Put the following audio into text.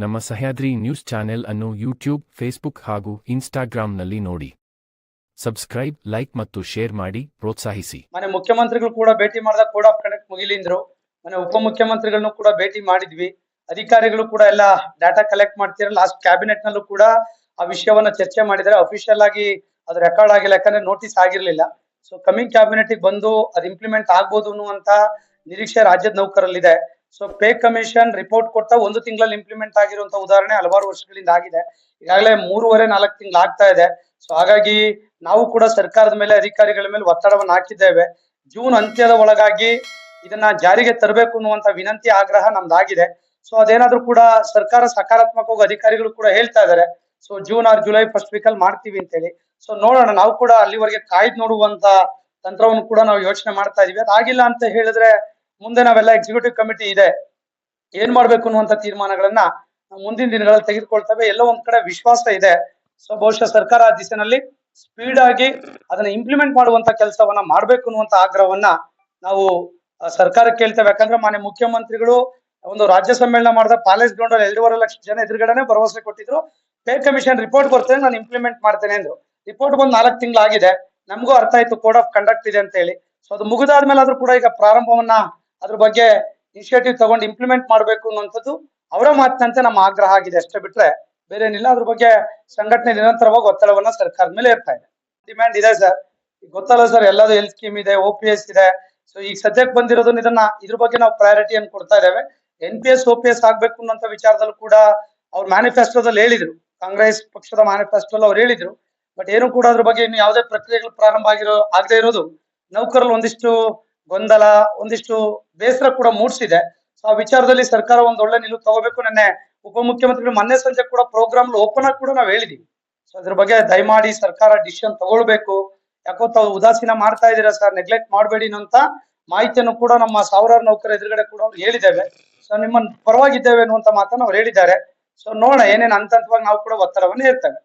ನಮ್ಮ Sahyadri news channel ಅನ್ನು YouTube, Facebook ಹಾಗೂ ಇನ್ಸ್ಟಾಗ್ರಾಂನಲ್ಲಿ ನೋಡಿ. ಸಬ್ಸ್ಕ್ರೈಬ್, ಲೈಕ್ ಮತ್ತು ಶೇರ್ ಮಾಡಿ, ಪ್ರೋತ್ಸಾಹಿಸಿ. ಮನೆ ಮುಖ್ಯಮಂತ್ರಿಗಳು ಕೂಡ ಭೇಟಿ ಮಾಡಿದಾಗ ಕೋಡ್ ಆಫ್ ಕಂಡಕ್ಟ್ ಮುಗಿಲಿಂದ್ರು. ಮನೆ ಉಪಮುಖ್ಯಮಂತ್ರಿಗಳನ್ನು ಕೂಡ ಭೇಟಿ ಮಾಡಿದ್ವಿ. ಅಧಿಕಾರಿಗಳು ಕೂಡ ಎಲ್ಲ ಡಾಟಾ ಕಲೆಕ್ಟ್ ಮಾಡ್ತೀರ ಲಾಸ್ಟ್ ಕ್ಯಾಬಿನೆಟ್ ನಲ್ಲೂ ಕೂಡ ಆ ವಿಷಯವನ್ನ ಚರ್ಚೆ ಮಾಡಿದ್ರೆ ಅಫಿಷಿಯಲ್ ಆಗಿ ಅದು ರೆಕಾರ್ಡ್ ಆಗಿಲ್ಲ, ಯಾಕಂದ್ರೆ ನೋಟಿಸ್ ಆಗಿರ್ಲಿಲ್ಲ. ಸೊ ಕಮಿಂಗ್ ಕ್ಯಾಬಿನೆಟ್ ಬಂದು ಅದು ಇಂಪ್ಲಿಮೆಂಟ್ ಆಗ್ಬೋದು ಅನ್ನುವಂತ ನಿರೀಕ್ಷೆ ರಾಜ್ಯದ ನೌಕರಲ್ಲಿದೆ ಸೊ ಪೇ ಕಮಿಷನ್ ರಿಪೋರ್ಟ್ ಕೊಟ್ಟ ಒಂದು ತಿಂಗಳಲ್ಲಿ ಇಂಪ್ಲಿಮೆಂಟ್ ಆಗಿರುವಂತ ಉದಾಹರಣೆ ಹಲವಾರು ವರ್ಷಗಳಿಂದ ಆಗಿದೆ. ಈಗಾಗಲೇ ಮೂರುವರೆ, ನಾಲ್ಕು ತಿಂಗಳು ಆಗ್ತಾ ಇದೆ. ಸೊ ಹಾಗಾಗಿ ನಾವು ಕೂಡ ಸರ್ಕಾರದ ಮೇಲೆ, ಅಧಿಕಾರಿಗಳ ಮೇಲೆ ಒತ್ತಡವನ್ನು ಹಾಕಿದ್ದೇವೆ. ಜೂನ್ ಅಂತ್ಯದ ಒಳಗಾಗಿ ಇದನ್ನ ಜಾರಿಗೆ ತರಬೇಕು ಅನ್ನುವಂತ ವಿನಂತಿ, ಆಗ್ರಹ ನಮ್ದಾಗಿದೆ. ಸೊ ಅದೇನಾದ್ರೂ ಕೂಡ ಸರ್ಕಾರ ಸಕಾರಾತ್ಮಕವಾಗಿ ಅಧಿಕಾರಿಗಳು ಕೂಡ ಹೇಳ್ತಾ ಇದ್ದಾರೆ. So June or July first week ಅಲ್ಲಿ ಮಾಡ್ತೀವಿ ಅಂತ ಹೇಳಿ ಸೊ ನೋಡೋಣ. ನಾವು ಕೂಡ ಅಲ್ಲಿವರೆಗೆ ಕಾಯ್ದು ನೋಡುವಂತ ತಂತ್ರವನ್ನು ಕೂಡ ನಾವು ಯೋಚನೆ ಮಾಡ್ತಾ ಇದೀವಿ. ಅದಾಗಿಲ್ಲ ಅಂತ ಹೇಳಿದ್ರೆ ಮುಂದೆ ನಾವೆಲ್ಲ ಎಕ್ಸಿಕ್ಯೂಟಿವ್ ಕಮಿಟಿ ಇದೆ. ಏನ್ ಮಾಡ್ಬೇಕು ಅನ್ನುವಂತ ತೀರ್ಮಾನಗಳನ್ನ ಮುಂದಿನ ದಿನಗಳಲ್ಲಿ ತೆಗೆದುಕೊಳ್ತವೆ. ಎಲ್ಲೋ ಒಂದ್ ಕಡೆ ವಿಶ್ವಾಸ ಇದೆ. ಸೊ ಬಹುಶಃ ಸರ್ಕಾರ ಆ ದಿಸೆನಲ್ಲಿ ಸ್ಪೀಡ್ ಆಗಿ ಅದನ್ನ ಇಂಪ್ಲಿಮೆಂಟ್ ಮಾಡುವಂತ ಕೆಲಸವನ್ನ ಮಾಡ್ಬೇಕು ಅನ್ನುವಂತ ಆಗ್ರಹವನ್ನ ನಾವು ಸರ್ಕಾರಕ್ಕೆ ಕೇಳ್ತೇವೆ. ಯಾಕಂದ್ರೆ ಮಾನ್ಯ ಮುಖ್ಯಮಂತ್ರಿಗಳು ಒಂದು ರಾಜ್ಯ ಸಮ್ಮೇಳನ ಮಾಡಿದ ಪ್ಯಾಲೇಸ್ ಗ್ರೌಂಡ್ ಅಲ್ಲಿ ಎರಡೂವರೆ ಲಕ್ಷ ಜನ ಎದುರುಗಡೆನೆ ಭರವಸೆ ಕೊಟ್ಟಿದ್ರು. ಪೇ ಕಮಿಷನ್ ರಿಪೋರ್ಟ್ ಬರ್ತೇನೆ ನಾನು ಇಂಪ್ಲಿಮೆಂಟ್ ಮಾಡ್ತೇನೆ ಎಂದು ರಿಪೋರ್ಟ್ ಬಂದು ನಾಲ್ಕು ತಿಂಗಳಾಗಿದೆ. ನಮಗೂ ಅರ್ಥ ಆಯ್ತು ಕೋಡ್ ಆಫ್ ಕಂಡಕ್ಟ್ ಇದೆ ಅಂತ ಹೇಳಿ. ಸೊ ಅದು ಮುಗಿದಾದ್ಮೇಲೆ ಆದ್ರೂ ಕೂಡ ಈಗ ಪ್ರಾರಂಭವನ್ನ ಅದ್ರ ಬಗ್ಗೆ ಇನಿಷಿಯೇಟಿವ್ ತಗೊಂಡು ಇಂಪ್ಲಿಮೆಂಟ್ ಮಾಡಬೇಕು ಅನ್ನುವಂಥದ್ದು ಅವರ ಮಾತಿನಂತೆ ನಮ್ಮ ಆಗ್ರಹ ಆಗಿದೆ. ಅಷ್ಟೇ ಬಿಟ್ರೆ ಬೇರೆ ಏನಿಲ್ಲ ಅದ್ರ ಬಗ್ಗೆ ಸಂಘಟನೆ ನಿರಂತರವಾಗಿ ಒತ್ತಡವನ್ನ ಸರ್ಕಾರದ ಮೇಲೆ ಇರ್ತಾ ಇದೆ. ಡಿಮ್ಯಾಂಡ್ ಇದೆ ಸರ್. ಗೊತ್ತಲ್ಲ ಸರ್, ಎಲ್ಲದೂ ಹೆಲ್ತ್ ಸ್ಕೀಮ್ ಇದೆ ಒ ಪಿ ಎಸ್ ಇದೆ. ಸೊ ಈಗ ಸದ್ಯಕ್ಕೆ ಬಂದಿರೋದನ್ನ ಇದನ್ನ ಇದ್ರ ಬಗ್ಗೆ ನಾವು ಪ್ರಯಾರಿಟಿಯನ್ನು ಕೊಡ್ತಾ ಇದ್ದೇವೆ. N P S O P S ಆಗ್ಬೇಕು ಅನ್ನೋ ವಿಚಾರದಲ್ಲೂ ಕೂಡ ಅವ್ರ ಮ್ಯಾನಿಫೆಸ್ಟೋದಲ್ಲಿ ಹೇಳಿದ್ರು. ಕಾಂಗ್ರೆಸ್ ಪಕ್ಷದ ಮ್ಯಾನಿಫೆಸ್ಟೋಲ್ಲಿ ಅವ್ರು ಹೇಳಿದ್ರು. ಬಟ್ ಏನು ಕೂಡ ಅದ್ರ ಬಗ್ಗೆ ಇನ್ನು ಯಾವುದೇ ಪ್ರಕ್ರಿಯೆಗಳು ಪ್ರಾರಂಭ ಆಗಿರೋ, ಆಗದೆ ಇರೋದು ನೌಕರಲ್ಲಿ ಒಂದಿಷ್ಟು ಗೊಂದಲ, ಒಂದಿಷ್ಟು ಬೇಸರ ಕೂಡ ಮೂಡಿಸಿದೆ. ಸೊ ಆ ವಿಚಾರದಲ್ಲಿ ಸರ್ಕಾರ ಒಂದ್ ಒಳ್ಳೆ ನಿಲುವು ತಗೋಬೇಕು. ನೆನ್ನೆ ಉಪಮುಖ್ಯಮಂತ್ರಿಗಳು ಮೊನ್ನೆ ಸಂಜೆ ಕೂಡ ಪ್ರೋಗ್ರಾಮ್ ಓಪನ್ ಆಗಿ ಕೂಡ ನಾವು ಹೇಳಿದೀವಿ. ಸೊ ಅದ್ರ ಬಗ್ಗೆ ದಯಮಾಡಿ ಸರ್ಕಾರ ಡಿಸಿಷನ್ ತಗೊಳ್ಬೇಕು. ಯಾಕೋ ತಾವು ಉದಾಸೀನ ಮಾಡ್ತಾ ಇದ್ದೀರಾ ಸರ್ ನೆಗ್ಲೆಕ್ಟ್ ಮಾಡಬೇಡಿ ಅಂತ ಮಾಹಿತಿಯನ್ನು ಕೂಡ ನಮ್ಮ ಸಾವಿರಾರು ನೌಕರ ಎದುರುಗಡೆ ಕೂಡ ಅವ್ರು ಹೇಳಿದ್ದೇವೆ. ಸೊ ನಿಮ್ಮನ್ನು ಪರವಾಗಿದ್ದೇವೆ ಅನ್ನುವಂತ ಮಾತನ್ನು ಅವ್ರು ಹೇಳಿದ್ದಾರೆ. ಸೊ ನೋಡೋಣ ಏನೇನು ಹಂತ ಹಂತವಾಗಿ ನಾವು ಕೂಡ ಒತ್ತಡವನ್ನು ಹೇರ್ತೇವೆ.